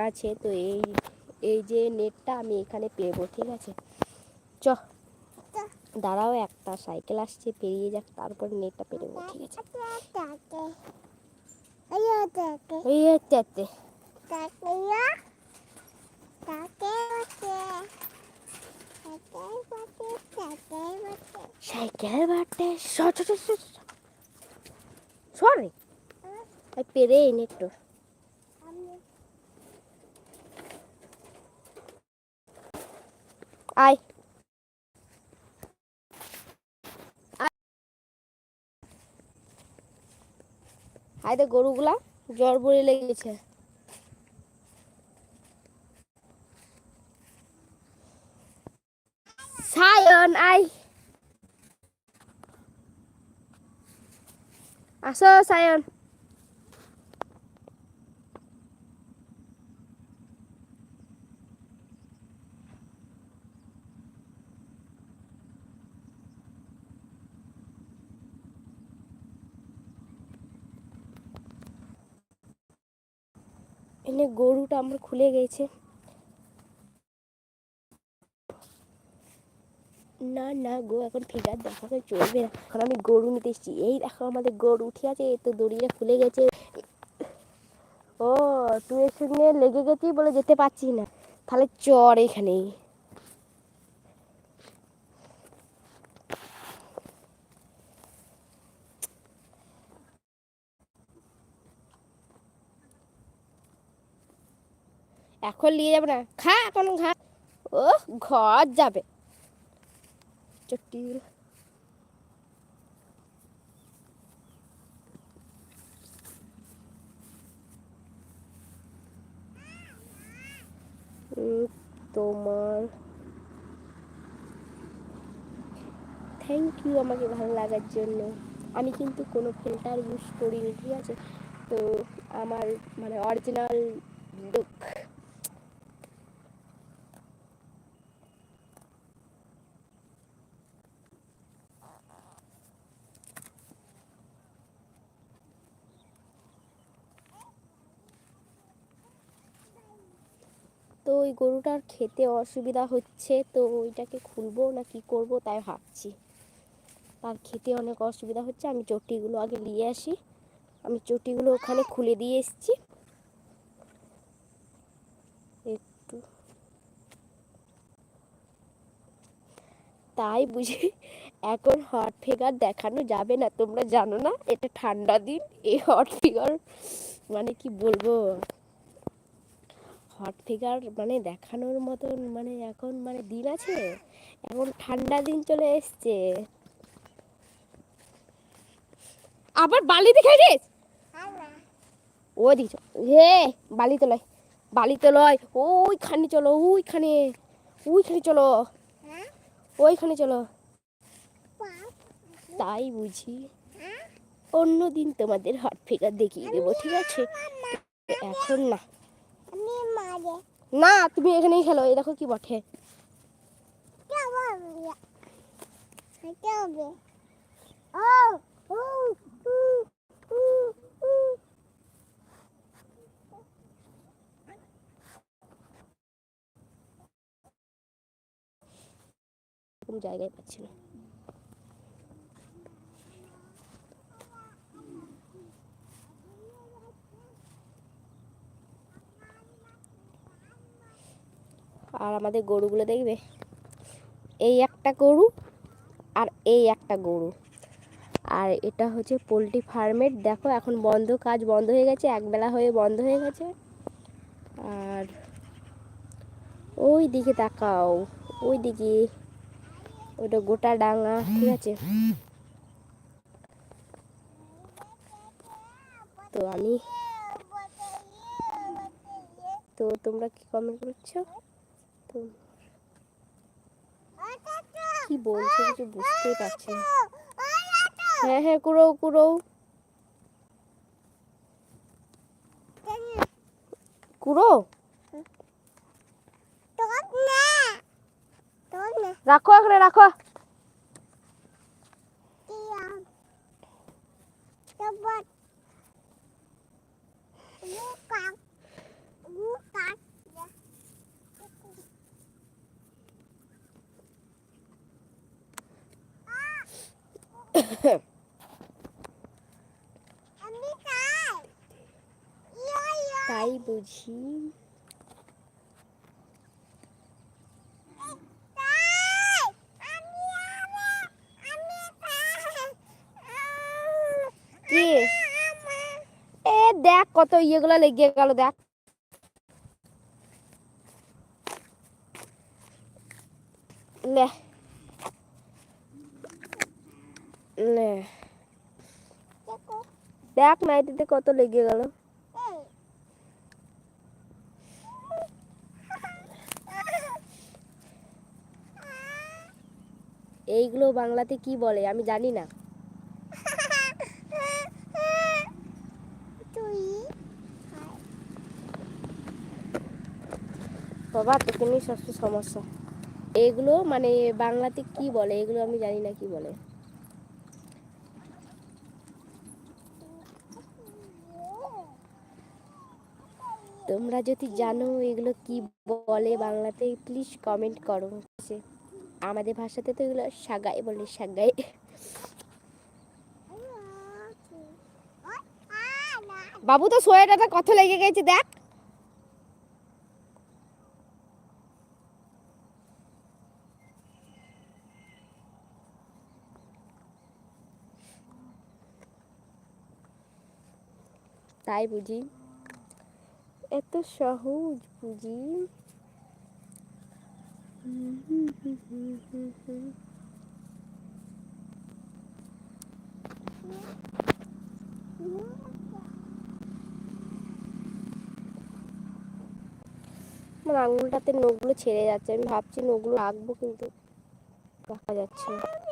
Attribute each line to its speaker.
Speaker 1: আছে, তো এই এই যে নেটটা আমি এখানে পেরবো ঠিক আছে? চ। দাঁড়াও, একটা সাইকেল আসছে, পেরিয়ে যাক, তারপর নেটটা পেরোবো ঠিক আছে। সাইকেল পেরে, এই নেটটা। আয়। আয় তো গরুগুলা জ্বর বড়ে লেগেছে। সায়ন আই আসো সায়ন। এনে গরুটা আমার খুলে গেছে। না না গো, এখন ফিগার দেখাতে চলবে না। এখন আমি গরু নিতে এসেছি। এই দেখো আমাদের গরু উঠে আছে, এই তো দড়িটা খুলে গেছে। ও, তুই এর সঙ্গে লেগে গেছি বলে যেতে পারছি না। তাহলে চর এখানে এখন নিয়ে যাবে না। খা, এখন খা। ও, ঘর যাবে। তোমার থ্যাংক ইউ আমাকে ভালো লাগার জন্য। আমি কিন্তু কোনো ফিল্টার ইউজ করিনি, ঠিক আছে? তো আমার মানে অরিজিনাল লুক তো ওই গরুটার খেতে অসুবিধা হচ্ছে, তো ওইটাকে খুলবো না কি করব তাই ভাবছি। তার খেতে অনেক অসুবিধা হচ্ছে, আমি চটিগুলো আগে নিয়ে আসি। আমি চটিগুলো ওখানে খুলে দিয়ে এসেছি। একটু। তাই বুঝি এখন হট ফিগার দেখানো যাবে না, তোমরা জানো না? এটা ঠান্ডা দিন, এই হট ফিগার মানে কি বলব? হট ফিগার মানে দেখানোর মতন মানে এখন মানে দিন আছে? এখন ঠান্ডা দিন চলে এসছে। আবার বালি দেখাই রে ও দিছ হে, বালি তোলায় বালি তোলয় ওইখানে চলো, ওইখানে ওইখানে চলো। ওইখানে চলো। তাই বুঝি। অন্য দিন তোমাদের হট ফিগার দেখিয়ে দেবো, ঠিক আছে? এখন না। না তুমি এখানেই খেলো। এই দেখো কি বটে। জায়গায় পাচ্ছি না। আর আমাদের গরুগুলো দেখবে? এই একটা গরু আর এই একটা গরু। আর এটা হচ্ছে পোলট্রি ফার্মের দেখো, এখন বন্ধ, কাজ বন্ধ হয়ে গেছে, একবেলা হয়ে বন্ধ হয়ে গেছে। আর ওই দিকে তাকাও ওই দিকে ওইটা গোটা ডাঙা, ঠিক আছে? তো আমি, তো তোমরা কি কমেন্ট করছ? তো কি বলছো কিছু বুঝতেই পারছি না। হ্যাঁ হ্যাঁ কুড়ো কুড়ো কুড়ো রাখো এখানে রাখো। তাই বুঝি। কি? এ দেখ কত ইয়েগুলো লেগে গেল দেখ। লে লে দেখ নাইটিতে কত লেগে গেল। এইগুলো বাংলাতে কি বলে, আমি জানি না। বাবা, তোকে নিয়ে সবচেয়ে সমস্যা। এগুলো মানে বাংলাতে কি বলে এগুলো আমি জানি না কি বলে। তোমরা যদি জানো এগুলো কি বলে বাংলাতে প্লিজ কমেন্ট করো আমাদের ভাষাতে তো এগুলো সাগাই বলে সাগাই বাবু তো সোয়েটারটা কত লেগে গেছে, দেখ। তাই বুঝি। এত সহজ বুঝি আমার আঙুলটাতে নখগুলো ছেড়ে যাচ্ছে, আমি ভাবছি নখগুলো রাখব কিন্তু রাখা যাচ্ছে না।